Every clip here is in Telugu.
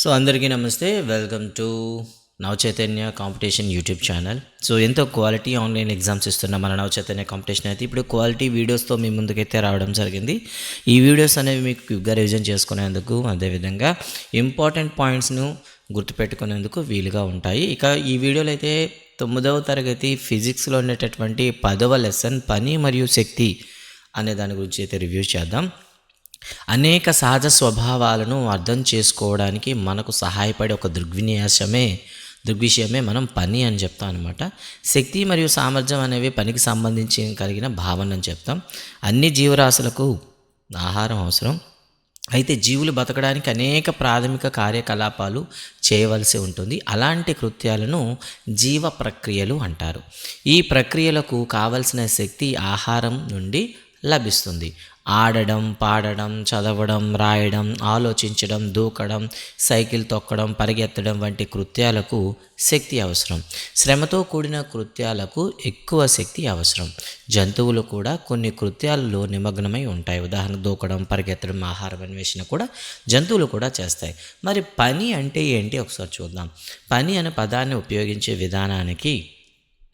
సో అందరికీ నమస్తే welcome to Nava Chaitanya competition YouTube channel. So ఎంతో క్వాలిటీ ఆన్లైన్ ఎగ్జామ్స్ ఇస్తున్న మన నవచైతన్య కాంపిటీషన్ అయితే ఇప్పుడు క్వాలిటీ వీడియోస్తో మీ ముందుకైతే రావడం జరిగింది. ఈ వీడియోస్ అనేవి మీకు క్విక్గా రివిజన్ చేసుకునేందుకు అదేవిధంగా ఇంపార్టెంట్ పాయింట్స్ను గుర్తుపెట్టుకునేందుకు వీలుగా ఉంటాయి. ఇక ఈ వీడియోలో అయితే తొమ్మిదవ తరగతి ఫిజిక్స్లో ఉండేటటువంటి పదవ లెసన్ పని మరియు శక్తి అనే దాని గురించి అయితే రివ్యూ చేద్దాం. అనేక సహజ స్వభావాలను అర్థం చేసుకోవడానికి మనకు సహాయపడే ఒక దృగ్విన్యాసమే దృగ్విషయమే మనం పని అని చెప్తాం అనమాట శక్తి మరియు సామర్థ్యం అనేవి పనికి సంబంధించి కలిగిన భావన అని చెప్తాం. అన్ని జీవరాశులకు ఆహారం అవసరం. అయితే జీవులు బతకడానికి అనేక ప్రాథమిక కార్యకలాపాలు చేయవలసి ఉంటుంది. అలాంటి కృత్యాలను జీవ ప్రక్రియలు అంటారు. ఈ ప్రక్రియలకు కావలసిన శక్తి ఆహారం నుండి లభిస్తుంది. ఆడడం పాడడం చదవడం రాయడం ఆలోచించడం దూకడం సైకిల్ తొక్కడం పరిగెత్తడం వంటి కృత్యాలకు శక్తి అవసరం. శ్రమతో కూడిన కృత్యాలకు ఎక్కువ శక్తి అవసరం. జంతువులు కూడా కొన్ని కృత్యాలలో నిమగ్నమై ఉంటాయి. ఉదాహరణ దూకడం పరిగెత్తడం ఆహారం అన్వేషణ కూడా జంతువులు కూడా చేస్తాయి. మరి పని అంటే ఏంటి? ఒకసారి చూద్దాం. పని అనే పదాన్ని ఉపయోగించే విధానానికి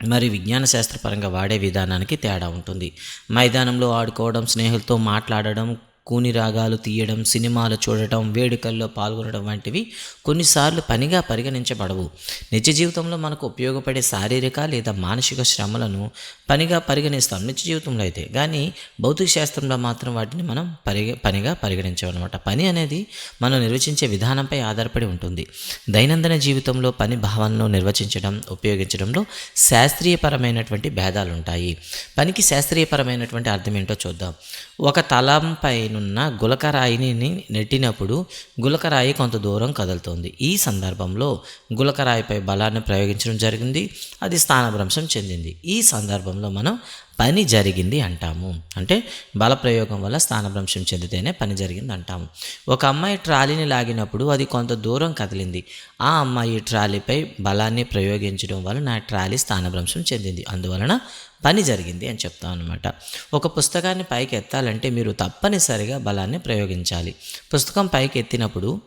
మరి విజ్ఞాన శాస్త్రపరంగా వాడే విధానానికి తేడా ఉంటుంది. మైదానంలో ఆడుకోవడం స్నేహితులతో మాట్లాడడం కూని రాగాలు తీయడం సినిమాలు చూడటం వేడుకల్లో పాల్గొనడం వంటివి కొన్నిసార్లు పనిగా పరిగణించబడవు. నిత్య జీవితంలో మనకు ఉపయోగపడే శారీరక లేదా మానసిక శ్రమలను పనిగా పరిగణిస్తాం. నిత్య జీవితంలో అయితే. కానీ భౌతిక శాస్త్రంలో మాత్రం వాటిని మనం పరిగ పనిగా పరిగణించామన్నమాట పని అనేది మనం నిర్వచించే విధానంపై ఆధారపడి ఉంటుంది. దైనందిన జీవితంలో పని భావనను నిర్వచించడం ఉపయోగించడంలో శాస్త్రీయపరమైనటువంటి భేదాలు ఉంటాయి పనికి శాస్త్రీయపరమైనటువంటి అర్థం ఏంటో చూద్దాం. ఒక తలంపైనున్న గులకరాయిని నెట్టినప్పుడు గులకరాయి కొంత దూరం కదులుతోంది. ఈ సందర్భంలో గులకరాయిపై బలాన్ని ప్రయోగించడం జరిగింది. అది స్థానభ్రంశం చెందింది. ఈ సందర్భంలో మనం పని జరిగింది అంటాము. అంటే బలప్రయోగం వల్ల స్థానభ్రంశం చెందితేనే పని జరిగింది అంటాము. ఒక అమ్మాయి ట్రాలీని లాగినప్పుడు అది కొంత దూరం కదిలింది. ఆ అమ్మాయి ట్రాలీపై బలాన్ని ప్రయోగించడం వల్ల నా ట్రాలీ స్థానభ్రంశం చెందింది. అందువలన పని జరిగింది అని చెప్తాం అనమాట ఒక పుస్తకాన్ని పైకి ఎత్తాలంటే మీరు తప్పనిసరిగా బలాన్ని ప్రయోగించాలి. పుస్తకం పైకి ఎత్తినప్పుడు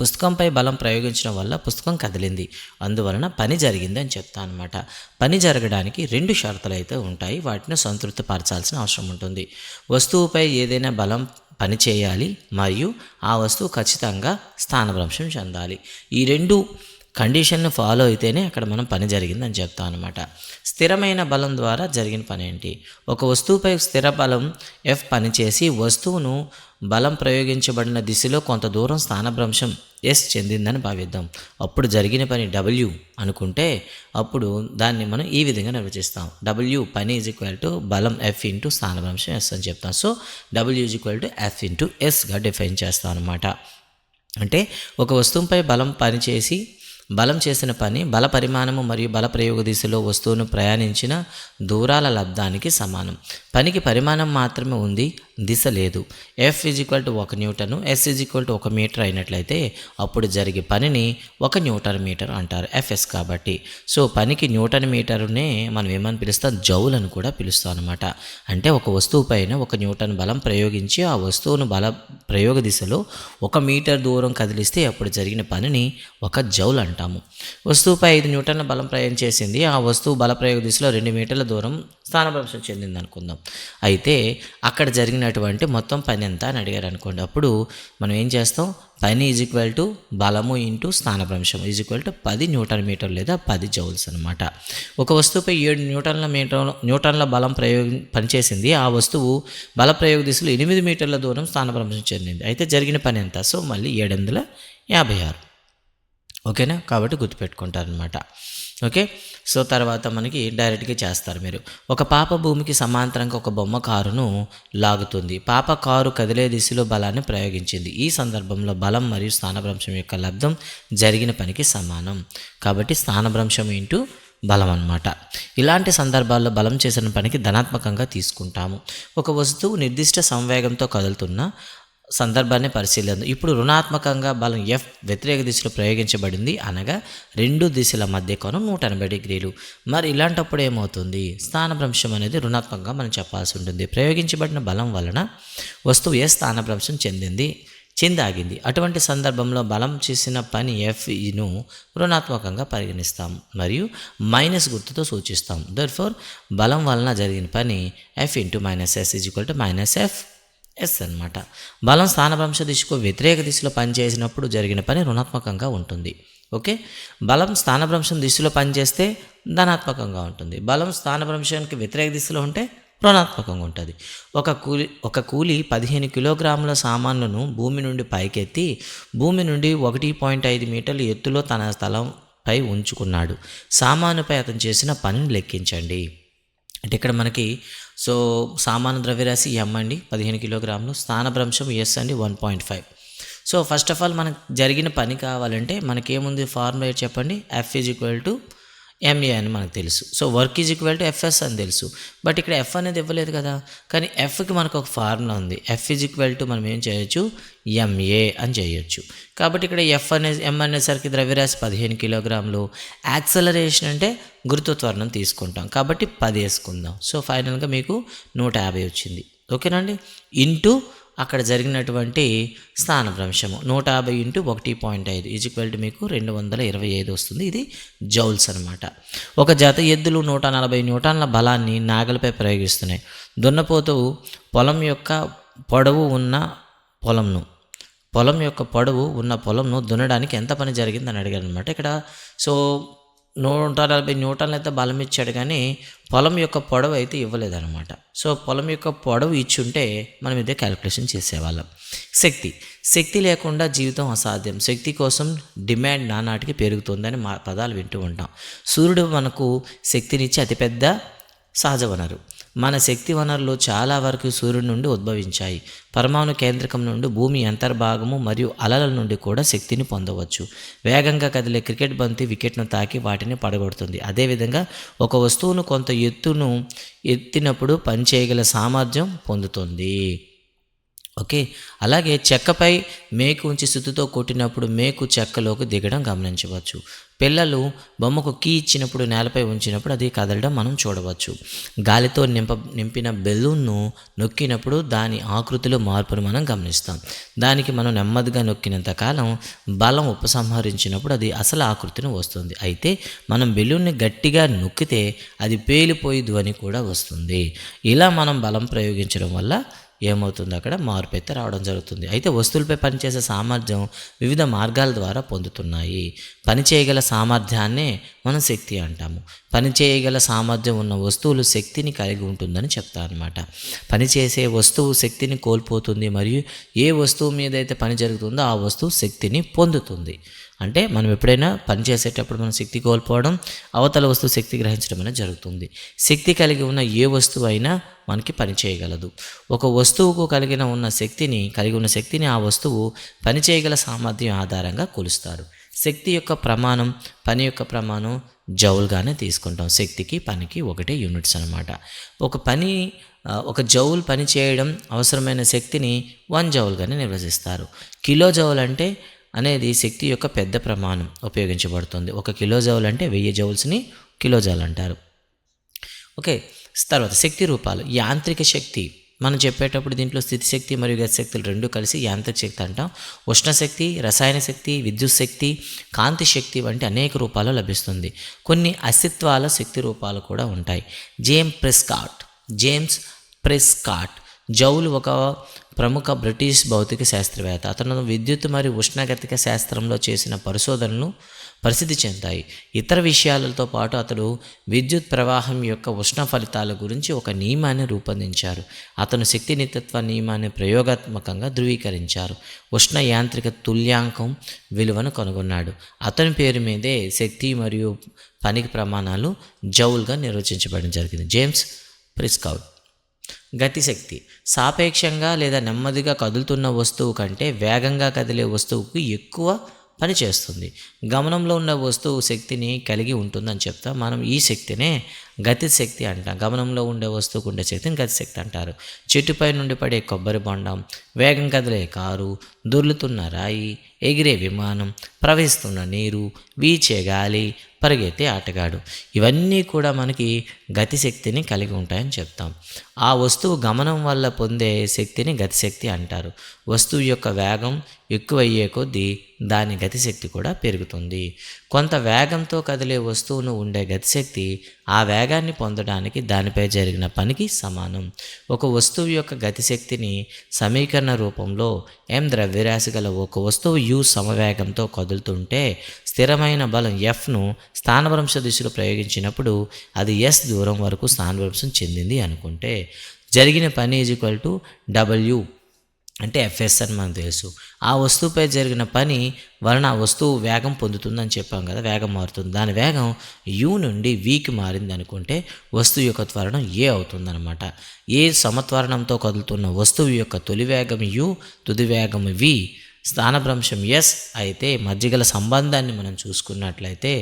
పుస్తకంపై బలం ప్రయోగించడం వల్ల పుస్తకం కదిలింది. అందువలన పని జరిగింది అని చెప్తాను అనమాట పని జరగడానికి రెండు షరతులు అయితే ఉంటాయి. వాటిని సంతృప్తి పరచాల్సిన అవసరం ఉంటుంది. వస్తువుపై ఏదైనా బలం పని చేయాలి మరియు ఆ వస్తువు ఖచ్చితంగా స్థానభ్రంశం చెందాలి. ఈ రెండు కండిషన్ను ఫాలో అయితేనే అక్కడ మనం పని జరిగిందని చెప్తాం అనమాట స్థిరమైన బలం ద్వారా జరిగిన పని ఏంటి? ఒక వస్తువుపై స్థిర బలం ఎఫ్ పనిచేసి వస్తువును బలం ప్రయోగించబడిన దిశలో కొంత దూరం స్థానభ్రంశం ఎస్ చెందిందని భావిద్దాం. అప్పుడు జరిగిన పని డబ్ల్యూ అనుకుంటే అప్పుడు దాన్ని మనం ఈ విధంగా నిర్వచిస్తాం. డబ్ల్యూ పని ఈజ్ ఈక్వల్ టు బలం ఎఫ్ ఇంటూ స్థానభ్రంశం ఎస్ అని చెప్తాం. So W is equal to F into ఎస్గా define చేస్తాం అనమాట అంటే ఒక వస్తువుపై బలం పనిచేసి బలం చేసిన పని బల పరిమాణము మరియు బల ప్రయోగ దిశలో వస్తువును ప్రయాణించిన దూరాల లబ్ధానికి సమానం. పనికి పరిమాణం మాత్రమే ఉంది. దిశ లేదు. ఎఫ్ ఇజ్ ఈక్వల్ టు ఒక newton S is equal to ఒక మీటర్ అయినట్లయితే అప్పుడు జరిగే పనిని ఒక న్యూటన్ మీటర్ అంటారు ఎఫ్ఎస్ కాబట్టి. సో పనికి న్యూటన్ మీటరునే మనం ఏమని పిలుస్తాం? జౌల్ అని కూడా పిలుస్తాం అనమాట అంటే ఒక వస్తువు పైన ఒక న్యూటన్ బలం ప్రయోగించి ఆ వస్తువును బల ప్రయోగ దిశలో ఒక మీటర్ దూరం కదిలిస్తే అప్పుడు జరిగిన పనిని ఒక జౌల్ అంటాము. వస్తువుపై ఐదు న్యూటన్ల బలం ప్రయోగం చేసింది. ఆ వస్తువు బల ప్రయోగ దిశలో రెండు మీటర్ల దూరం స్థానభ్రంశం చెందింది అనుకుందాం అయితే అక్కడ జరిగినటువంటి మొత్తం పని ఎంత అని అడిగారు అనుకోండి. అప్పుడు మనం ఏం చేస్తాం? పని ఈజ్ ఈక్వల్ టు బలము ఇంటూ స్థానభ్రంశం ఈజ్ ఈక్వల్ టు పది న్యూటన్ మీటర్ లేదా పది జౌల్స్ అనమాట ఒక వస్తువుపై ఏడు న్యూటన్ల మీటర్ న్యూటన్ల బలం ప్రయోగం పనిచేసింది. ఆ వస్తువు బల ప్రయోగ దిశలో ఎనిమిది మీటర్ల దూరం స్థానభ్రంశం చెందింది. అయితే జరిగిన పని ఎంత? సో మళ్ళీ ఏడు వందల యాభై ఆరు. ఓకేనా? కాబట్టి గుర్తుపెట్టుకుంటారనమాట ఓకే? సో తర్వాత మనకి డైరెక్ట్గా చేస్తారు మీరు. ఒక పాప భూమికి సమాంతరంగా ఒక బొమ్మ కారును లాగుతుంది. పాప కారు కదిలే దిశలో బలాన్ని ప్రయోగించింది. ఈ సందర్భంలో బలం మరియు స్థానభ్రంశం యొక్క లబ్ధం జరిగిన పనికి సమానం. కాబట్టి స్థానభ్రంశం ఇంటూ బలం అన్నమాట. ఇలాంటి సందర్భాల్లో బలం చేసిన పనికి ధనాత్మకంగా తీసుకుంటాము. ఒక వస్తువు నిర్దిష్ట సంవేగంతో కదులుతున్న సందర్భాన్ని పరిశీలిద్దాం. ఇప్పుడు రుణాత్మకంగా బలం ఎఫ్ వ్యతిరేక దిశలో ప్రయోగించబడింది అనగా రెండు దిశల మధ్య కోణం నూట ఎనభై డిగ్రీలు. మరి ఇలాంటప్పుడు ఏమవుతుంది? స్థానభ్రంశం అనేది రుణాత్మకంగా మనం చెప్పాల్సి ఉంటుంది. ప్రయోగించబడిన బలం వలన వస్తువు ఏ స్థానభ్రంశం చెందింది? చెందాగింది. అటువంటి సందర్భంలో బలం చేసిన పని ఎఫ్ఈను రుణాత్మకంగా పరిగణిస్తాం మరియు మైనస్ గుర్తుతో సూచిస్తాం. దర్ ఫోర్ బలం వలన జరిగిన పని F into minus S is equal to minus F S అనమాట బలం స్థానభ్రంశ దిశకు వ్యతిరేక దిశలో పనిచేసినప్పుడు జరిగిన పని రుణాత్మకంగా ఉంటుంది. ఓకే? బలం స్థానభ్రంశం దిశలో పనిచేస్తే ధనాత్మకంగా ఉంటుంది. బలం స్థానభ్రంశానికి వ్యతిరేక దిశలో ఉంటే రుణాత్మకంగా ఉంటుంది. ఒక కూలి ఒక కూలి పదిహేను కిలోగ్రాముల సామాన్లను భూమి నుండి పైకెత్తి భూమి నుండి ఒకటి పాయింట్ ఐదు మీటర్ల ఎత్తులో తన స్థలంపై ఉంచుకున్నాడు. సామానుపై అతను చేసిన పనిని లెక్కించండి. అంటే ఇక్కడ మనకి సో సామాన్య ద్రవ్యరాశి ఎం అండి పదిహేను కిలోగ్రాములు. స్థానభ్రంశం ఎస్ అండి one point five so first of all మనకు జరిగిన పని కావాలంటే మనకేముంది ఫార్ములా చెప్పండి? F is equal to MA అని మనకు తెలుసు. So work is equal to FS అని తెలుసు. బట్ ఇక్కడ ఎఫ్ అనేది ఇవ్వలేదు కదా. కానీ ఎఫ్కి మనకు ఒక ఫార్ములా ఉంది. ఎఫ్ ఈజ్ ఈక్వల్ టు మనం ఏం చేయొచ్చు? ఎంఏ అని చేయొచ్చు. కాబట్టి ఇక్కడ ఎఫ్ అనే ఎం అనేసరికి ద్రవ్యరాశి పదిహేను కిలోగ్రాములు. యాక్సలరేషన్ అంటే గురుత్వత్వరణం తీసుకుంటాం. కాబట్టి పది వేసుకుందాం. సో ఫైనల్గా మీకు నూట యాభై వచ్చింది. ఓకేనండి ఇంటూ అక్కడ జరిగినటువంటి స్థానభ్రంశము నూట యాభై ఇంటూ ఒకటి పాయింట్ ఐదు ఈజ్ టు మీకు రెండు వందల ఇరవై ఐదు వస్తుంది. ఇది జౌల్స్ అనమాట ఒక జత ఎద్దులు నూట నలభై న్యూటన్ల బలాన్ని నాగలపై ప్రయోగిస్తున్నాయి. దున్నపోతు పొలం యొక్క పొడవు ఉన్న పొలంను పొలం యొక్క పొడవు ఉన్న పొలంను దున్నడానికి ఎంత పని జరిగిందని అడిగారు అనమాట ఇక్కడ సో నూట నలభై న్యూటన్లు అయితే బలం ఇచ్చాడు కానీ పొలం యొక్క పొడవు అయితే ఇవ్వలేదన్నమాట. సో పొలం యొక్క పొడవు ఇచ్చుంటే మనం ఇదే క్యాలిక్యులేషన్ చేసేవాళ్ళం. శక్తి. శక్తి లేకుండా జీవితం అసాధ్యం. శక్తి కోసం డిమాండ్ నానాటికి పెరుగుతుందని మా పదాలు వింటూ ఉంటాం. సూర్యుడు మనకు శక్తినిచ్చే అతిపెద్ద సహజ వనరు. మన శక్తి వనరులు చాలా వరకు సూర్యుడి నుండి ఉద్భవించాయి. పరమాణు కేంద్రకం నుండి భూమి అంతర్భాగము మరియు అలల నుండి కూడా శక్తిని పొందవచ్చు. వేగంగా కదిలే క్రికెట్ బంతి వికెట్ను తాకి వాటిని పడగొడుతుంది. అదేవిధంగా ఒక వస్తువును కొంత ఎత్తును ఎత్తినప్పుడు పనిచేయగల సామర్థ్యం పొందుతుంది. ఓకే? అలాగే చెక్కపై మేకు ఉంచి శుద్ధితో కొట్టినప్పుడు మేకు చెక్కలోకి దిగడం గమనించవచ్చు. పిల్లలు బొమ్మకు కీ ఇచ్చినప్పుడు నేలపై ఉంచినప్పుడు అది కదలడం మనం చూడవచ్చు. గాలితో నింప నింపిన బెలూన్ను నొక్కినప్పుడు దాని ఆకృతిలో మార్పును మనం గమనిస్తాం. దానికి మనం నెమ్మదిగా నొక్కినంత కాలం బలం ఉపసంహరించినప్పుడు అది అసలు ఆకృతిని వస్తుంది. అయితే మనం బెలూన్ని గట్టిగా నొక్కితే అది పేలిపోయి ధ్వని కూడా వస్తుంది. ఇలా మనం బలం ప్రయోగించడం వల్ల ఏమవుతుంది అక్కడ? మార్పు అయితే రావడం జరుగుతుంది. అయితే వస్తువులపై పనిచేసే సామర్థ్యం వివిధ మార్గాల ద్వారా పొందుతున్నాయి. పని చేయగల సామర్థ్యాన్నే మనం శక్తి అంటాము. పని చేయగల సామర్థ్యం ఉన్న వస్తువులు శక్తిని కలిగి ఉంటుందని చెప్తా అనమాట పనిచేసే వస్తువు శక్తిని కోల్పోతుంది మరియు ఏ వస్తువు మీద అయితే పని జరుగుతుందో ఆ వస్తువు శక్తిని పొందుతుంది. అంటే మనం ఎప్పుడైనా పని చేసేటప్పుడు మనం శక్తి కోల్పోవడం అవతల వస్తువు శక్తి గ్రహించడం అనేది జరుగుతుంది. శక్తి కలిగి ఉన్న ఏ వస్తువు అయినా మనకి పని చేయగలదు. ఒక వస్తువుకు కలిగిన ఉన్న శక్తిని కలిగి ఉన్న శక్తిని ఆ వస్తువు పని చేయగల సామర్థ్యం ఆధారంగా కొలుస్తారు. శక్తి యొక్క ప్రమాణం పని యొక్క ప్రమాణం జౌల్గానే తీసుకుంటాం. శక్తికి పనికి ఒకటే యూనిట్స్ అనమాట ఒక పని ఒక జౌల్ పని చేయడం అవసరమైన శక్తిని వన్ జౌల్గానే నిర్వచిస్తారు. కిలో జౌల్ అంటే అనేది శక్తి యొక్క పెద్ద ప్రమాణం ఉపయోగించబడుతుంది. ఒక కిలో జౌల్ అంటే వెయ్యి జౌల్స్ని కిలో జౌల్ అంటారు. ఓకే తర్వాత శక్తి రూపాలు. యాంత్రిక శక్తి. మనం చెప్పేటప్పుడు దీంట్లో స్థితి శక్తి మరియు గతి శక్తులు రెండు కలిసి యాంత్రిక శక్తి అంటాం. ఉష్ణశక్తి రసాయన శక్తి విద్యుత్ శక్తి కాంతి శక్తి వంటి అనేక రూపాలు లభిస్తుంది. కొన్ని అస్తిత్వాల శక్తి రూపాలు కూడా ఉంటాయి. James Prescott James Prescott Joule ఒక ప్రముఖ బ్రిటిష్ భౌతిక శాస్త్రవేత్త. అతను విద్యుత్ మరియు ఉష్ణగతిక శాస్త్రంలో చేసిన పరిశోధనలు ప్రసిద్ధి చెందాయి. ఇతర విషయాలతో పాటు అతడు విద్యుత్ ప్రవాహం యొక్క ఉష్ణ ఫలితాల గురించి ఒక నియమాన్ని రూపొందించారు. అతను శక్తి నిత్యత్వ నియమాన్ని ప్రయోగాత్మకంగా ధృవీకరించారు. ఉష్ణ యాంత్రిక తుల్యాంకం విలువను కనుగొన్నాడు. అతని పేరు మీదే శక్తి మరియు పనికి ప్రమాణాలు జౌల్గా నిర్వచించబడడం జరిగింది. James Prescott. గతిశక్తి. సాపేక్షంగా లేదా నెమ్మదిగా కదులుతున్న వస్తువు కంటే వేగంగా కదిలే వస్తువుకు ఎక్కువ పని చేస్తుంది. గమనంలో ఉన్న వస్తువు శక్తిని కలిగి ఉంటుందని చెప్తా. మనం ఈ శక్తినే గతిశక్తి అంటాం. గమనంలో ఉండే వస్తువుకు ఉండే శక్తిని గతిశక్తి అంటారు. చెట్టుపై నుండి పడే కొబ్బరి బొండం వేగం కదిలే కారు దొర్లుతున్న రాయి ఎగిరే విమానం ప్రవహిస్తున్న నీరు వీచే గాలి పరిగెత్తే ఆటగాడు. ఇవన్నీ కూడా మనకి గతిశక్తిని కలిగి ఉంటాయని చెప్తాం. ఆ వస్తువు గమనం వల్ల పొందే శక్తిని గతిశక్తి అంటారు. వస్తువు యొక్క వేగం ఎక్కువయ్యే కొద్దీ దాని గతిశక్తి కూడా పెరుగుతుంది. కొంత వేగంతో కదిలే వస్తువును ఉండే గతిశక్తి ఆ వేగాన్ని పొందడానికి దానిపై జరిగిన పనికి సమానం. ఒక వస్తువు యొక్క గతిశక్తిని సమీకరణ రూపంలో ఎం ద్రవ్యరాశి గల ఒక వస్తువు యు సమవేగంతో కదులుతుంటే స్థిరమైన బలం ఎఫ్ను స్థానభ్రంశ దిశలో ప్రయోగించినప్పుడు అది ఎస్ దూరం వరకు స్థానభ్రంశం చెందింది అనుకుంటే జరిగిన పని ఈజ్ ఈక్వల్ టు డబ్ల్యూ అంటే ఎఫ్ఎస్ అని మనకు తెలుసు. ఆ వస్తువుపై జరిగిన పని వలన ఆ వస్తువు వేగం పొందుతుందని చెప్పాం కదా వేగం మారుతుంది. దాని వేగం యూ నుండి వికి మారింది అనుకుంటే వస్తువు యొక్క త్వరణం ఏ అవుతుందన్నమాట. ఏ సమత్వరణంతో కదులుతున్న వస్తువు యొక్క తొలి వేగం యు తుది వేగం వి స్థానభ్రంశం ఎస్ అయితే మధ్యగల సంబంధాన్ని మనం చూసుకున్నట్లయితే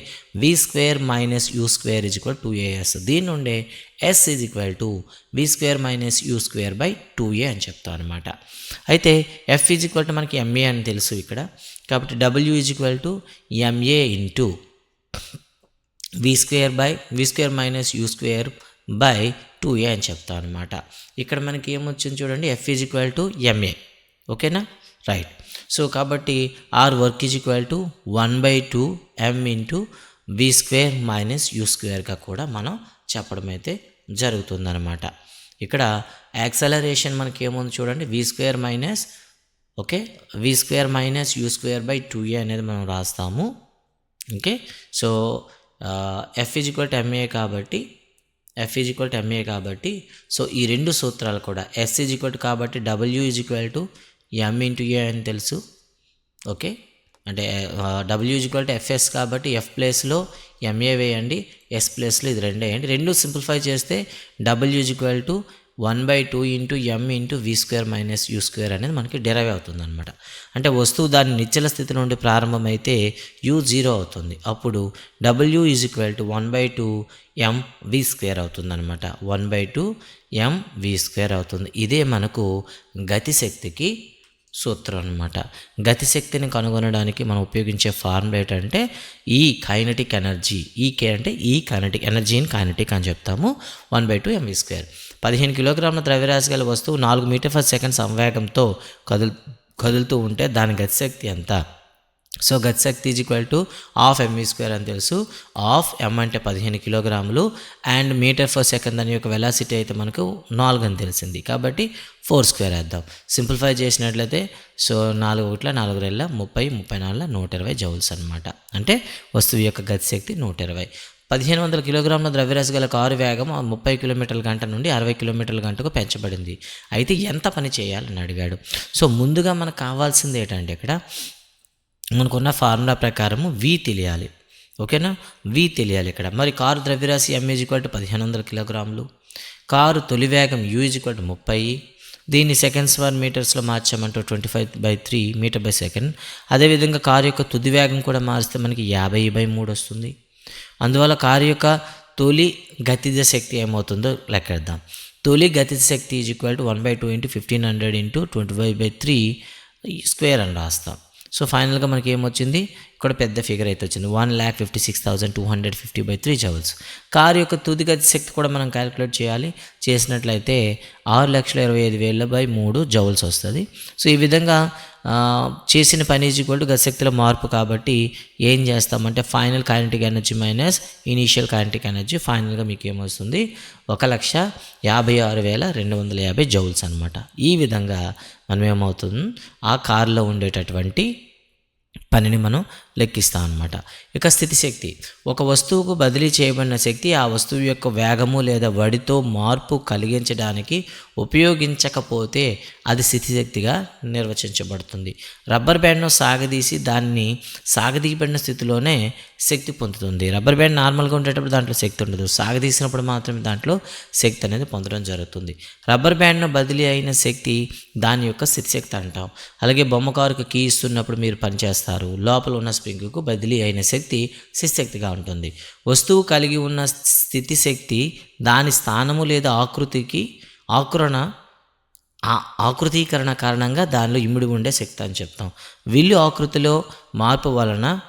V square minus U square is equal two AS దీని నుండే S is equal to V square minus U square by two A అని చెప్తాం అనమాట అయితే ఎఫ్ ఈజ్ ఈక్వల్ టు మనకి ఎంఏ అని తెలుసు ఇక్కడ. కాబట్టి W is equal to MA into V square by V square minus U square by two A అని చెప్తాం అనమాట ఇక్కడ మనకి ఏమొచ్చింది చూడండి F is equal to MA ఓకేనా? రైట్. సో కాబట్టి or work is equal to one by two M into V square minus U స్క్వేర్గా కూడా మనం చెప్పడం అయితే జరుగుతుందనమాట ఇక్కడ యాక్సలరేషన్ మనకి ఏముంది చూడండి? V square minus okay? V square minus U square by two A అనేది మనం రాస్తాము. Okay? So F is equal to MA కాబట్టి F is equal to MA కాబట్టి సో ఈ రెండు సూత్రాలు కూడా ఎస్ ఈజ్ ఈక్వల్ టు కాబట్టి W is equal to M into A అని తెలుసు. ఓకే అంటే డబ్ల్యూ ఈక్వల్ టు ఎఫ్ఎస్ కాబట్టి ఎఫ్ ప్లేస్లో ఎంఏ వేయండి ఎస్ ప్లేస్లో ఇది రెండు వేయండి. రెండు సింప్లిఫై చేస్తే W equal to one by two into M into V square minus U square అనేది మనకి డెరైవ్ అవుతుంది అనమాట అంటే వస్తువు దాని నిచ్చల స్థితి నుండి ప్రారంభమైతే యూ జీరో అవుతుంది. అప్పుడు W is equal to one by two M V square అవుతుంది అనమాట one by two M V square అవుతుంది. ఇదే మనకు గతిశక్తికి సూత్రం అనమాట గతిశక్తిని కనుగొనడానికి మనం ఉపయోగించే ఫార్ములా ఏంటంటే ఈ కైనటిక్ ఎనర్జీ ఈ కే అంటే ఈ కైనటిక్ ఎనర్జీని కైనటిక్ అని చెప్తాము. One by two MV square. పదిహేను కిలోగ్రాముల ద్రవ్యరాశి గల వస్తువు నాలుగు మీటర్ ఫర్ సెకండ్ సంవేగంతో కదులు కదులుతూ ఉంటే దాని గతిశక్తి ఎంత? సో గతిశక్తి is equal to half ME square అని తెలుసు. హాఫ్ ఎం అంటే పదిహేను కిలోగ్రాములు. అండ్ మీటర్ ఫర్ సెకండ్ దాని యొక్క వెలాసిటీ అయితే మనకు నాలుగు అని తెలిసింది. కాబట్టి ఫోర్ స్క్వేర్ వేద్దాం. సింప్లిఫై చేసినట్లయితే సో నాలుగు ఒకట్ల నాలుగు రెళ్ళ ముప్పై ముప్పై నాలుగు నూట ఇరవై జౌల్స్ అనమాట అంటే వస్తువు యొక్క గతిశక్తి నూట ఇరవై. పదిహేను వందల కిలోగ్రాముల ద్రవ్యరాశి గల కారు వేగం ముప్పై కిలోమీటర్ల గంట నుండి అరవై కిలోమీటర్ల గంటకు పెంచబడింది. అయితే ఎంత పని చేయాలని అడిగాడు. సో ముందుగా మనకు కావాల్సింది ఏంటంటే ఇక్కడ మనకున్న ఫార్ములా ప్రకారము వి తెలియాలి. ఓకేనా? వి తెలియాలి ఇక్కడ. మరి కారు ద్రవ్యరాశి ఎంఏజ్ టు పదిహేను వందల కిలోగ్రాములు. కారు తొలి వేగం యూ టు ముప్పై. దీన్ని సెకండ్స్ పర్ మీటర్స్లో మార్చామంటూ twenty five by three meter by second అదేవిధంగా కారు యొక్క తుది వేగం కూడా మారిస్తే మనకి యాభై బై మూడు వస్తుంది. అందువల్ల కారు యొక్క తొలి గతిజ శక్తి ఏమవుతుందో లెక్కేద్దాం. తొలి గతిజ శక్తి is equal to one by two into fifteen hundred into twenty five by three square అని రాస్తాం. సో ఫైనల్గా మనకి ఏమొచ్చింది ఇక్కడ పెద్ద ఫిగర్ అయితే వచ్చింది one lakh fifty six thousand two hundred fifty by three joules. Car యొక్క తుది గతి శక్తి కూడా మనం క్యాలిక్యులేట్ చేయాలి. చేసినట్లయితే ఆరు లక్షల ఇరవై ఐదు వేల బై మూడు జౌల్స్ వస్తుంది. సో ఈ విధంగా చేసిన పని ఈజ్ ఈక్వల్ టు గతిశక్తిలో మార్పు కాబట్టి ఏం చేస్తామంటే final kinetic energy minus initial kinetic energy ఫైనల్గా మీకు ఏమొస్తుంది ఒక లక్ష యాభై ఆరు వేల రెండు వందల యాభై జౌల్స్ అనమాట ఈ విధంగా మనం ఏమవుతుంది ఆ కారులో ఉండేటటువంటి పనిని మనం లెక్కిస్తాం అనమాట ఇక స్థితిశక్తి ఒక వస్తువుకు బదిలీ చేయబడిన శక్తి ఆ వస్తువు యొక్క వేగము లేదా వడితో మార్పు కలిగించడానికి ఉపయోగించకపోతే అది స్థితిశక్తిగా నిర్వచించబడుతుంది. రబ్బర్ బ్యాండ్ను సాగదీసి దాన్ని సాగదీయబడిన స్థితిలోనే శక్తి పొందుతుంది. రబ్బర్ బ్యాండ్ నార్మల్గా ఉండేటప్పుడు దాంట్లో శక్తి ఉండదు. సాగదీసినప్పుడు మాత్రమే దాంట్లో శక్తి అనేది పొందడం జరుగుతుంది. రబ్బర్ బ్యాండ్ను బదిలీ అయిన శక్తి దాని యొక్క స్థితిశక్తి అంటాం. అలాగే బొమ్మకారుకు కీ ఇస్తున్నప్పుడు మీరు పనిచేస్తారు. లోపల ఉన్న స్ప్రింగ్కు బదిలీ అయిన శక్తి స్థితిశక్తిగా ఉంటుంది. వస్తువు కలిగి ఉన్న స్థితిశక్తి దాని స్థానము లేదా ఆకృతికి ఆకురణ ఆ ఆకృతీకరణ కారణంగా దానిలో ఇమిడి ఉండే శక్తి అని చెప్తాం. విల్లు ఆకృతిలో మార్పు వలన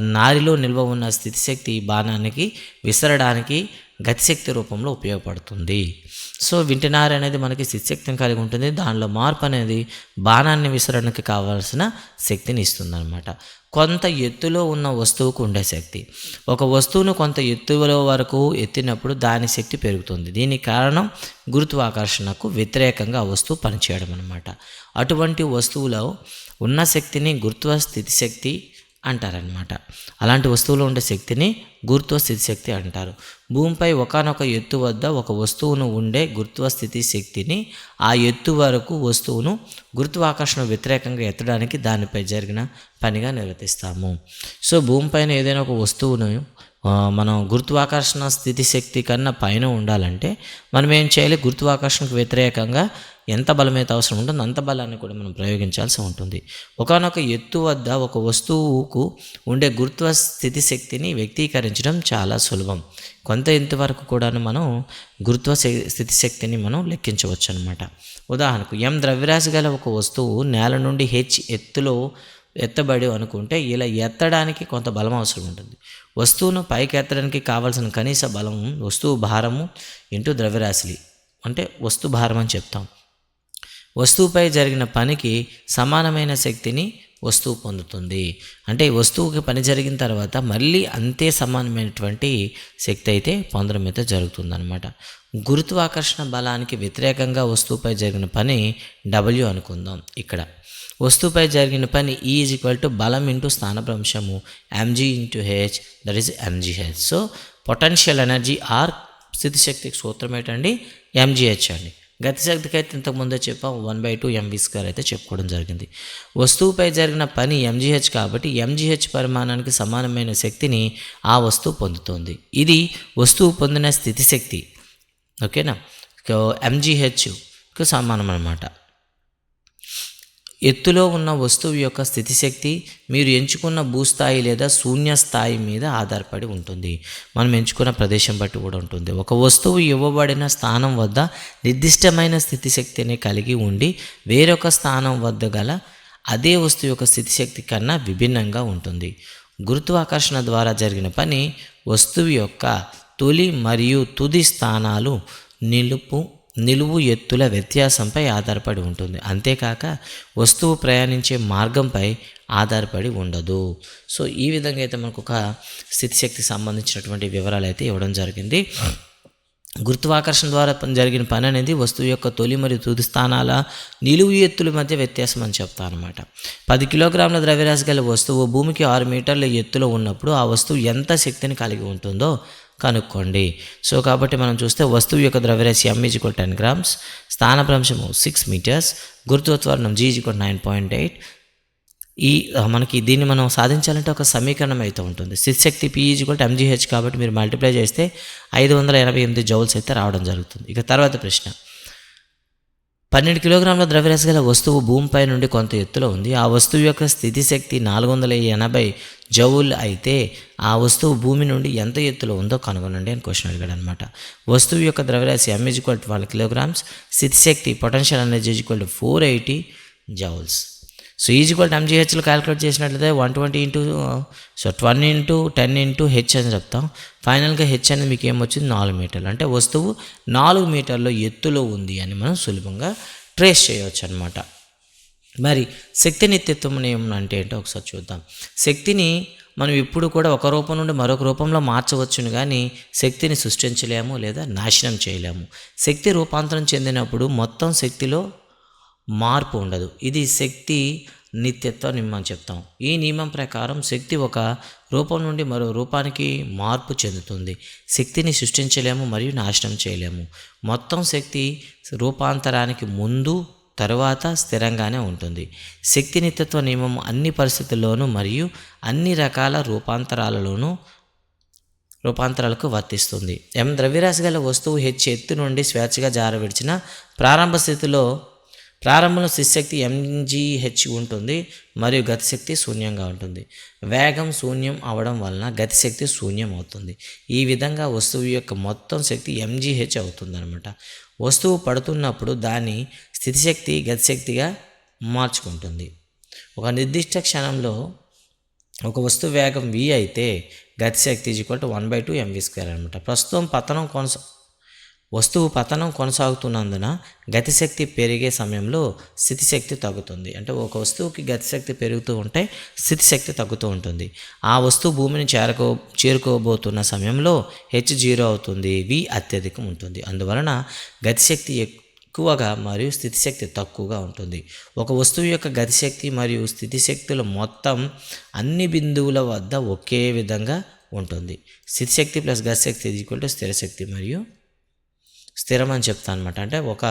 నారిలో నిల్వ ఉన్న స్థితిశక్తి బాణానికి విసరడానికి గతిశక్తి రూపంలో ఉపయోగపడుతుంది. సో వింటినారి అనేది మనకి స్థితిశక్తిని కలిగి ఉంటుంది. దానిలో మార్పు అనేది బాణాన్ని విసరడానికి కావాల్సిన శక్తిని ఇస్తుందన్నమాట. కొంత ఎత్తులో ఉన్న వస్తువుకు ఉండే శక్తి. ఒక వస్తువును కొంత ఎత్తులో వరకు ఎత్తినప్పుడు దాని శక్తి పెరుగుతుంది. దీనికి కారణం గురుత్వాకర్షణకు వ్యతిరేకంగా ఆ వస్తువు పనిచేయడం అనమాట అటువంటి వస్తువులో ఉన్న శక్తిని గురుత్వ స్థితి శక్తి అంటారనమాట అలాంటి వస్తువులో ఉండే శక్తిని గురుత్వ స్థితి శక్తి అంటారు. భూమిపై ఒకనొక ఎత్తు వద్ద ఒక వస్తువును ఉండే గురుత్వ స్థితి శక్తిని ఆ ఎత్తు వరకు వస్తువును గురుత్వాకర్షణ వ్యతిరేకంగా ఎత్తడానికి దానిపై జరిగిన పనిగా నిర్వర్తిస్తాము సో భూమిపైన ఏదైనా ఒక వస్తువును మనం గురుత్వాకర్షణ స్థితి శక్తి కన్నా పైన ఉండాలంటే మనం ఏం చేయాలి? గురుత్వాకర్షణకు వ్యతిరేకంగా ఎంత బలమైతే అవసరం ఉంటుందో అంత బలాన్ని కూడా మనం ప్రయోగించాల్సి ఉంటుంది. ఒకనొక ఎత్తు వద్ద ఒక వస్తువుకు ఉండే గురుత్వ స్థితి శక్తిని వ్యక్తీకరించడం చాలా సులభం. కొంత ఎత్తు వరకు కూడాను మనం గురుత్వ శ- స్థితి శక్తిని మనం లెక్కించవచ్చు అనమాట ఉదాహరణకు ఎం ద్రవ్యరాశి గల ఒక వస్తువు నేల నుండి హెచ్ ఎత్తులో ఎత్తబడి అనుకుంటే ఇలా ఎత్తడానికి కొంత బలం అవసరం ఉంటుంది. వస్తువును పైకి ఎత్తడానికి కావాల్సిన కనీస బలం వస్తువు భారము ఇంటూ ద్రవ్యరాశి అంటే వస్తు భారం అని చెప్తాం. వస్తువుపై జరిగిన పనికి సమానమైన శక్తిని వస్తువు పొందుతుంది. అంటే వస్తువుకి పని జరిగిన తర్వాత మళ్ళీ అంతే సమానమైనటువంటి శక్తి అయితే పొందడం అయితే జరుగుతుందనమాట గురుత్వాకర్షణ బలానికి వ్యతిరేకంగా వస్తువుపై జరిగిన పని డబ్ల్యూ అనుకుందాం ఇక్కడ. వస్తువుపై జరిగిన పని ఈ ఈజ్ ఈక్వల్ టు బలం into స్థానభ్రంశము MG into H that is MGH so potential energy or స్థితిశక్తికి సూత్రం ఏంటండి? ఎంజీహెచ్ అండి. గతిశక్తికి అయితే ఇంతకుముందే చెప్పాం one by two MV square అయితే చెప్పుకోవడం జరిగింది. వస్తువుపై జరిగిన పని ఎంజీహెచ్ కాబట్టి ఎంజీహెచ్ పరిమాణానికి సమానమైన శక్తిని ఆ వస్తువు పొందుతుంది. ఇది వస్తువు పొందిన స్థితిశక్తి. ఓకేనా? ఎంజీహెచ్కు సమానం అన్నమాట ఎత్తులో ఉన్న వస్తువు యొక్క స్థితిశక్తి మీరు ఎంచుకున్న భూస్థాయి లేదా శూన్య స్థాయి మీద ఆధారపడి ఉంటుంది. మనం ఎంచుకున్న ప్రదేశం బట్టి కూడా ఉంటుంది. ఒక వస్తువు ఇవ్వబడిన స్థానం వద్ద నిర్దిష్టమైన స్థితిశక్తిని కలిగి ఉండి వేరొక స్థానం వద్ద గల అదే వస్తువు యొక్క స్థితిశక్తి కన్నా విభిన్నంగా ఉంటుంది. గురుత్వాకర్షణ ద్వారా జరిగిన పని వస్తువు యొక్క తొలి మరియు తుది స్థానాలు నిలుపు నిలువు ఎత్తుల వ్యత్యాసంపై ఆధారపడి ఉంటుంది. అంతేకాక వస్తువు ప్రయాణించే మార్గంపై ఆధారపడి ఉండదు. సో ఈ విధంగా అయితే మనకు ఒక స్థితిశక్తికి సంబంధించినటువంటి వివరాలు అయితే ఇవ్వడం జరిగింది. గురుత్వాకర్షణ ద్వారా జరిగిన పని అనేది వస్తువు యొక్క తొలి మరియు తుది స్థానాల నిలువు ఎత్తుల మధ్య వ్యత్యాసం అని చెప్తాను అనమాట పది కిలోగ్రాముల ద్రవ్యరాశి గల వస్తువు భూమికి ఆరు మీటర్ల ఎత్తులో ఉన్నప్పుడు ఆ వస్తువు ఎంత శక్తిని కలిగి ఉంటుందో కనుక్కోండి. సో కాబట్టి మనం చూస్తే వస్తువు యొక్క ద్రవ్యరాశి ఎం ఈజ్వల్ టెన్ గ్రామ్స్ స్థానభ్రంశము six metres గురుత్వత్వరణం G equal nine point eight ఈ మనకి దీన్ని మనం సాధించాలంటే ఒక సమీకరణం అయితే ఉంటుంది. శక్తి పి ఈజ్వల్ ఎంజీహెచ్ కాబట్టి మీరు మల్టిప్లై చేస్తే ఐదు వందల ఎనభై ఎనిమిది జౌల్స్ అయితే రావడం జరుగుతుంది. ఇక తర్వాత ప్రశ్న. పన్నెండు కిలోగ్రాముల ద్రవ్యరాశి గల వస్తువు భూమిపై నుండి కొంత ఎత్తులో ఉంది. ఆ వస్తువు యొక్క స్థితి శక్తి నాలుగు వందల ఎనభై జౌల్ అయితే ఆ వస్తువు భూమి నుండి ఎంత ఎత్తులో ఉందో కనుగొనండి అని క్వశ్చన్ అడిగాడు అనమాట వస్తువు యొక్క ద్రవ్యరాశి M is equal twelve kilograms స్థితి శక్తి potential energy is equal to four eighty joules so is equal calculate చేసినట్లయితే one twenty into so ట్వన్ into ten into H అని చెప్తాం. ఫైనల్గా హెచ్ అనేది మీకు ఏమొచ్చింది? నాలుగు మీటర్లు. అంటే వస్తువు నాలుగు మీటర్ల ఎత్తులో ఉంది అని మనం సులభంగా ట్రేస్ చేయవచ్చు అనమాట మరి శక్తి నిత్యత్వం నియమం అంటే ఏంటో ఒకసారి చూద్దాం. శక్తిని మనం ఇప్పుడు కూడా ఒక రూపం నుండి మరొక రూపంలో మార్చవచ్చును కానీ శక్తిని సృష్టించలేము లేదా నాశనం చేయలేము. శక్తి రూపాంతరం చెందినప్పుడు మొత్తం శక్తిలో మార్పు ఉండదు. ఇది శక్తి నిత్యత్వ నియమం చెప్తాం. ఈ నియమం ప్రకారం శక్తి ఒక రూపం నుండి మరో రూపానికి మార్పు చెందుతుంది. శక్తిని సృష్టించలేము మరియు నాశనం చేయలేము. మొత్తం శక్తి రూపాంతరానికి ముందు తరువాత స్థిరంగానే ఉంటుంది. శక్తి నిత్యత్వ నియమం అన్ని పరిస్థితుల్లోనూ మరియు అన్ని రకాల రూపాంతరాలలోనూ రూపాంతరాలకు వర్తిస్తుంది. ఎం ద్రవ్యరాశి గల వస్తువు హెచ్ ఎత్తు నుండి స్వేచ్ఛగా జారవిడిచిన ప్రారంభ స్థితిలో ప్రారంభంలో స్థితిశక్తి ఎంజీహెచ్ ఉంటుంది మరియు గతిశక్తి శూన్యంగా ఉంటుంది. వేగం శూన్యం అవడం వలన గతిశక్తి శూన్యం అవుతుంది. ఈ విధంగా వస్తువు యొక్క మొత్తం శక్తి ఎంజీహెచ్ అవుతుంది అనమాట వస్తువు పడుతున్నప్పుడు దాని స్థితిశక్తి గతిశక్తిగా మార్చుకుంటుంది. ఒక నిర్దిష్ట క్షణంలో ఒక వస్తువు వేగం వి అయితే గతిశక్తి equal to one by two MV square అనమాట ప్రస్తుతం పతనం కొనసా వస్తువు పతనం కొనసాగుతున్నందున గతిశక్తి పెరిగే సమయంలో స్థితిశక్తి తగ్గుతుంది. అంటే ఒక వస్తువుకి గతిశక్తి పెరుగుతూ ఉంటే స్థితిశక్తి తగ్గుతూ ఉంటుంది. ఆ వస్తువు భూమిని చేరుకో చేరుకోబోతున్న సమయంలో హెచ్ జీరో అవుతుంది. వి అత్యధికం ఉంటుంది. అందువలన గతిశక్తి ఎక్కువగా మరియు స్థితిశక్తి తక్కువగా ఉంటుంది. ఒక వస్తువు యొక్క గతిశక్తి మరియు స్థితిశక్తుల మొత్తం అన్ని బిందువుల వద్ద ఒకే విధంగా ఉంటుంది. స్థితిశక్తి ప్లస్ గతిశక్తి ఈక్వల్ టు స్థిరశక్తి మరియు స్థిరం అని చెప్తాను అనమాట అంటే ఒక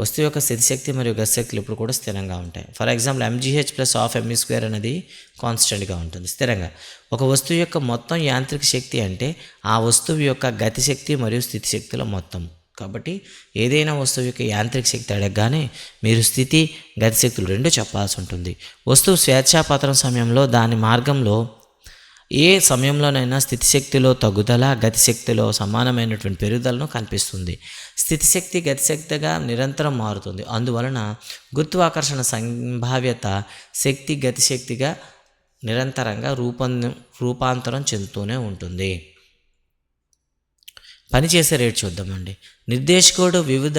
వస్తువు యొక్క స్థితిశక్తి మరియు గతిశక్తులు ఇప్పుడు కూడా స్థిరంగా ఉంటాయి. For example MGH plus half ME square అనేది కాన్స్టెంట్గా ఉంటుంది స్థిరంగా. ఒక వస్తువు యొక్క మొత్తం యాంత్రిక శక్తి అంటే ఆ వస్తువు యొక్క గతిశక్తి మరియు స్థితిశక్తుల మొత్తం. కాబట్టి ఏదైనా వస్తువు యొక్క యాంత్రిక శక్తి అడగగానే మీరు స్థితి గతిశక్తులు రెండు చెప్పాల్సి ఉంటుంది. వస్తువు స్వేచ్ఛాపతనం సమయంలో దాని మార్గంలో ఏ సమయంలోనైనా స్థితిశక్తిలో తగ్గుదల గతిశక్తిలో సమానమైనటువంటి పెరుగుదలను కనిపిస్తుంది. స్థితిశక్తి గతిశక్తిగా నిరంతరం మారుతుంది. అందువలన గురుత్వాకర్షణ సంభావ్యత శక్తి గతిశక్తిగా నిరంతరంగా రూపొంద రూపాంతరం చెందుతూనే ఉంటుంది. పనిచేసే రేట్ చూద్దామండి. నిర్దేశకుడు వివిధ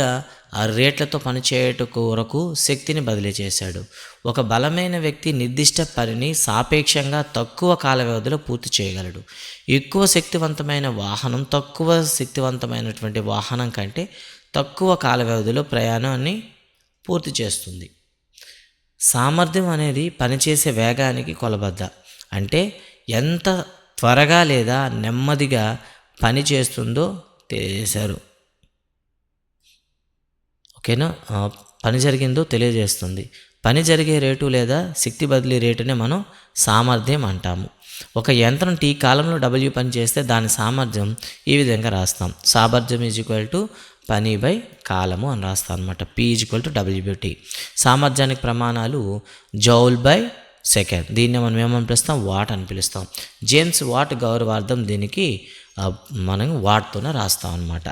రేట్లతో పనిచేయట కొరకు శక్తిని బదిలీ చేశాడు. ఒక బలమైన వ్యక్తి నిర్దిష్ట పనిని సాపేక్షంగా తక్కువ కాల వ్యవధిలో పూర్తి చేయగలడు. ఎక్కువ శక్తివంతమైన వాహనం తక్కువ శక్తివంతమైనటువంటి వాహనం కంటే తక్కువ కాల వ్యవధిలో ప్రయాణాన్ని పూర్తి చేస్తుంది. సామర్థ్యం అనేది పనిచేసే వేగానికి కొలబద్ద. అంటే ఎంత త్వరగా లేదా నెమ్మదిగా పని చేస్తుందో తెలియజేశారు. ఓకేనా? పని జరిగిందో తెలియజేస్తుంది. పని జరిగే రేటు లేదా శక్తి బదిలీ రేటునే మనం సామర్థ్యం అంటాము. ఒక యంత్రం టీ కాలంలో డబ్ల్యూ పని చేస్తే దాని సామర్థ్యం ఈ విధంగా రాస్తాం. సామర్థ్యం ఈజ్ ఈక్వల్ టు పని బై కాలము అని రాస్తాం అనమాట P is equal to W by T సామర్థ్యానికి ప్రమాణాలు జౌల్ బై సెకండ్. దీన్ని మనం ఏమని పిలుస్తాం? వాట్ అని పిలుస్తాం. జేమ్స్ వాట్ గౌరవార్థం దీనికి మనం వాట్తోనే రాస్తాం అనమాట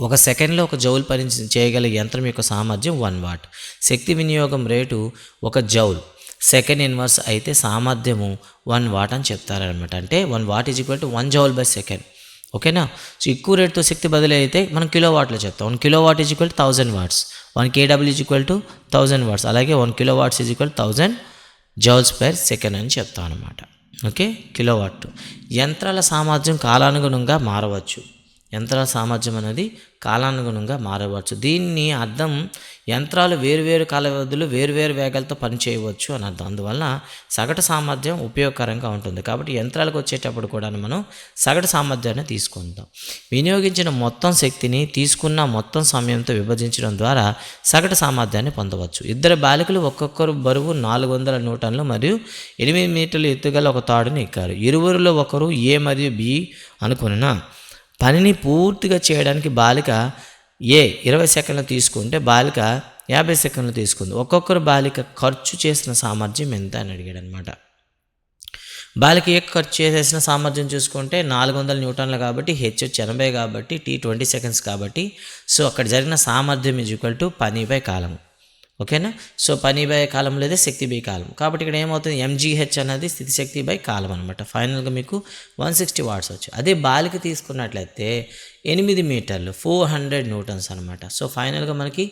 ఒక సెకండ్లో ఒక జౌల్ పని చేయగల యంత్రం యొక్క సామర్థ్యం వన్ వాట్. శక్తి వినియోగం రేటు ఒక జౌల్. సెకండ్ ఇన్వర్స్ అయితే సామర్థ్యము వన్ వాట్ అని చెప్తారనమాట అంటే one watt is equal to one joule by second. ఓకేనా? సో ఎక్కువ రేటుతో శక్తి బదిలీ అయితే మనం కిలో వాట్లో చెప్తాం. One kilo watt is equal to thousand watts. One KW is equal to thousand watts. అలాగే one kilo watts is equal thousand joules per second అని చెప్తాం అనమాట ఓకే? కిలోవాట్ యంత్రాల సామర్థ్యం కాలానుగుణంగా మారవచ్చు. యంత్రాల సామర్థ్యం అనేది కాలానుగుణంగా మారవచ్చు. దీన్ని అర్థం యంత్రాలు వేరువేరు కాల వ్యవధులు వేరువేరు వేగాలతో పనిచేయవచ్చు అని అర్థం. అందువలన సగటు సామర్థ్యం ఉపయోగకరంగా ఉంటుంది. కాబట్టి యంత్రాలకు వచ్చేటప్పుడు కూడా మనం సగటు సామర్థ్యాన్ని తీసుకుందాం వినియోగించిన మొత్తం శక్తిని తీసుకున్న మొత్తం సమయంతో విభజించడం ద్వారా సగటు సామర్థ్యాన్ని పొందవచ్చు. ఇద్దరు బాలికలు ఒక్కొక్కరు బరువు నాలుగు వందల న్యూటన్లు మరియు ఎనిమిది మీటర్లు ఎత్తుగల ఒక తాడుని ఎక్కారు. ఇరువురిలో ఒకరు ఏ మరియు బి అనుకున్న పనిని పూర్తిగా చేయడానికి బాలిక ఏ ఇరవై సెకండ్లు తీసుకుంటే బాలిక యాభై సెకండ్లు తీసుకుంది. ఒక్కొక్కరు బాలిక ఖర్చు చేసిన సామర్థ్యం ఎంత అని అడిగాడు అనమాట బాలిక ఏ ఖర్చు చేసేసిన సామర్థ్యం చూసుకుంటే నాలుగు వందల న్యూటన్లు కాబట్టి హెచ్ వచ్చి ఎనభై కాబట్టి టీ ట్వంటీ సెకండ్స్ కాబట్టి సో అక్కడ జరిగిన సామర్థ్యం ఈజ్ ఈక్వల్ టు పని బై కాలం ఓకేనా? సో పని బై కాలం లేదా శక్తి బై కాలం. కాబట్టి ఇక్కడ ఏమవుతుంది? ఎంజీహెచ్ అనేది స్థితి శక్తి బై కాలం అనమాట ఫైనల్గా మీకు వన్ సిక్స్టీ వాట్స్ వచ్చు అదే బాలిక తీసుకున్నట్లయితే ఎనిమిది మీటర్లు ఫోర్ హండ్రెడ్ న్యూటన్స్ అనమాట సో ఫైనల్గా మనకి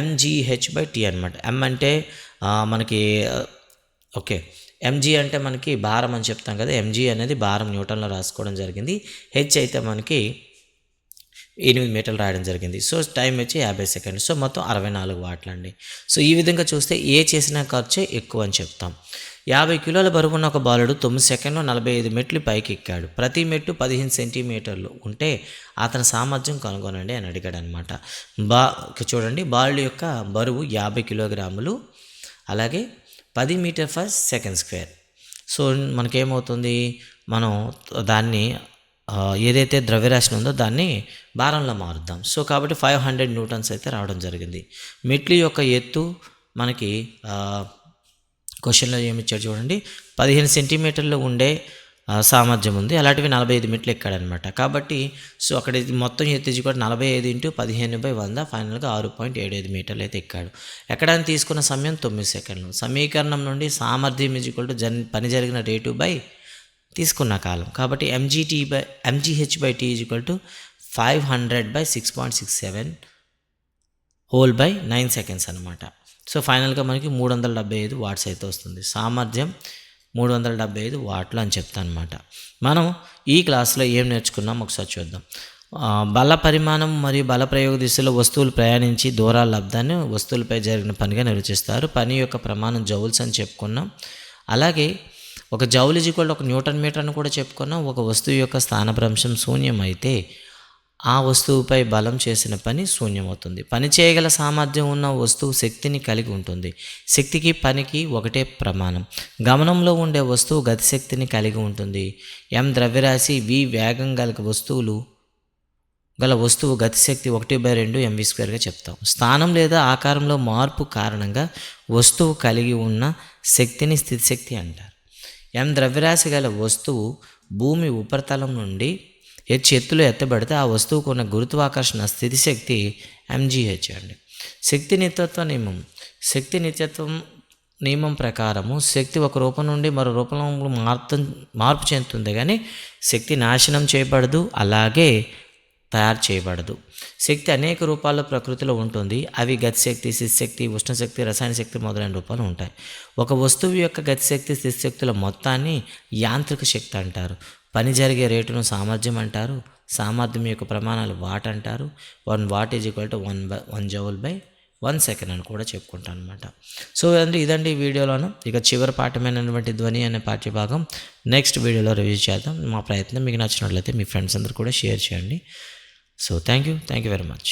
ఎంజీహెచ్ బై టీ అనమాట ఎం అంటే మనకి ఓకే. ఎంజీ అంటే మనకి భారం అని చెప్తాం కదా. ఎంజీ అనేది భారం న్యూటన్లో రాసుకోవడం జరిగింది. హెచ్ అయితే మనకి ఎనిమిది మీటర్లు రాయడం జరిగింది. సో టైం వచ్చి యాభై సెకండ్స్. సో మొత్తం అరవై నాలుగు వాట్లండి. సో ఈ విధంగా చూస్తే ఏ చేసిన ఖర్చే ఎక్కువ అని చెప్తాం. యాభై కిలోల బరువున్న ఒక బాలుడు తొమ్మిది సెకండ్లో నలభై ఐదు మెట్లు పైకి ఎక్కాడు. ప్రతి మెట్టు పదిహేను సెంటీమీటర్లు ఉంటే అతని సామర్థ్యం కనుగొనండి అని అడిగాడు అనమాట బా చూడండి బాలుడు యొక్క బరువు యాభై కిలోగ్రాములు అలాగే పది metre per second square. So మనకేమవుతుంది? మనం దాన్ని ఏదైతే ద్రవ్యరాశి ఉందో దాన్ని భారంలో మారుద్దాం. సో కాబట్టి ఫైవ్ హండ్రెడ్ న్యూటన్స్ అయితే రావడం జరిగింది. మెట్లు యొక్క ఎత్తు మనకి క్వశ్చన్లో ఏమి ఇచ్చాడు చూడండి. పదిహేను సెంటీమీటర్లు ఉండే సామర్థ్యం ఉంది. అలాంటివి నలభై ఐదు మెట్లు ఎక్కాడనమాట. కాబట్టి సో అక్కడ ఇది మొత్తం ఎత్తు కూడా నలభై ఐదు ఇంటూ పదిహేను బై వంద ఫైనల్గా ఆరు పాయింట్ ఏడు ఐదు మీటర్లు అయితే ఎక్కాడు. ఎక్కడానికి తీసుకున్న సమయం తొమ్మిది సెకండ్లు. సమీకరణం నుండి సామర్థ్యం ఈజ్వల్ టు జన్ పని జరిగిన రేటు బై తీసుకున్న కాలం. కాబట్టి MGT by MGH by T equal to five hundred by six point six seven whole by nine seconds అనమాట సో ఫైనల్గా మనకి మూడు వందల డెబ్బై ఐదు వాట్స్ అయితే వస్తుంది. సామర్థ్యం మూడు వందల డెబ్బై ఐదు వాట్లు అని చెప్తాను అనమాట మనం ఈ క్లాస్లో ఏం నేర్చుకున్నాం? ఒకసారి చూద్దాం. బల పరిమాణం మరియు బల ప్రయోగ దిశలో వస్తువులు ప్రయాణించి దూరాల లబ్ధాన్ని వస్తువులపై జరిగిన పనిగా నిర్వచిస్తారు. పని యొక్క ప్రమాణం జౌల్స్ అని చెప్పుకున్నాం. అలాగే ఒక జౌల్ ఈజ్వల్ ఒక న్యూటన్ మీటర్ అని కూడా చెప్పుకున్నాం ఒక వస్తువు యొక్క స్థానభ్రంశం శూన్యం అయితే ఆ వస్తువుపై బలం చేసిన పని శూన్యమవుతుంది. పని చేయగల సామర్థ్యం ఉన్న వస్తువు శక్తిని కలిగి ఉంటుంది. శక్తికి పనికి ఒకటే ప్రమాణం. గమనంలో ఉండే వస్తువు గతిశక్తిని కలిగి ఉంటుంది. ఎం ద్రవ్యరాశి వి వేగం గల వస్తువులు గల వస్తువు గతిశక్తి ఒకటి బై రెండు ఎంవి స్క్వేర్గా చెప్తాం. స్థానం లేదా ఆకారంలో మార్పు కారణంగా వస్తువు కలిగి ఉన్న శక్తిని స్థితిశక్తి అంటారు. ఎం ద్రవ్యరాశి గల వస్తువు భూమి ఉపరితలం నుండి హెచ్ ఎత్తులో ఎత్తబడితే ఆ వస్తువుకు ఉన్న గురుత్వాకర్షణ స్థితిశక్తి ఎంజీహెచ్ అండి. శక్తి నిత్యత్వ నియమం. శక్తి నిత్యత్వం నియమం ప్రకారము శక్తి ఒక రూపం నుండి మరో రూపంలో మార్పు మార్పు చెందుతుంది కానీ శక్తి నాశనం చేయబడదు. అలాగే తయారు చేయబడదు. శక్తి అనేక రూపాల్లో ప్రకృతిలో ఉంటుంది. అవి గతిశక్తి శిశక్తి ఉష్ణశక్తి రసాయన శక్తి మొదలైన రూపాలు ఉంటాయి. ఒక వస్తువు యొక్క గతిశక్తి స్థితిశక్తుల మొత్తాన్ని యాంత్రిక శక్తి అంటారు. పని జరిగే రేటును సామర్థ్యం అంటారు. సామర్థ్యం యొక్క ప్రమాణాలు వాట్ అంటారు. One watt is equal to one by one joule by one second అని కూడా చెప్పుకుంటాను అనమాట సో అంటే ఇదండి ఈ వీడియోలోను. ఇక చివరి పాఠమైనటువంటి ధ్వని అనే పాఠ్యభాగం నెక్స్ట్ వీడియోలో రివ్యూ చేద్దాం. మా ప్రయత్నం మీకు నచ్చినట్లయితే మీ ఫ్రెండ్స్ అందరు కూడా షేర్ చేయండి. So thank you thank you very much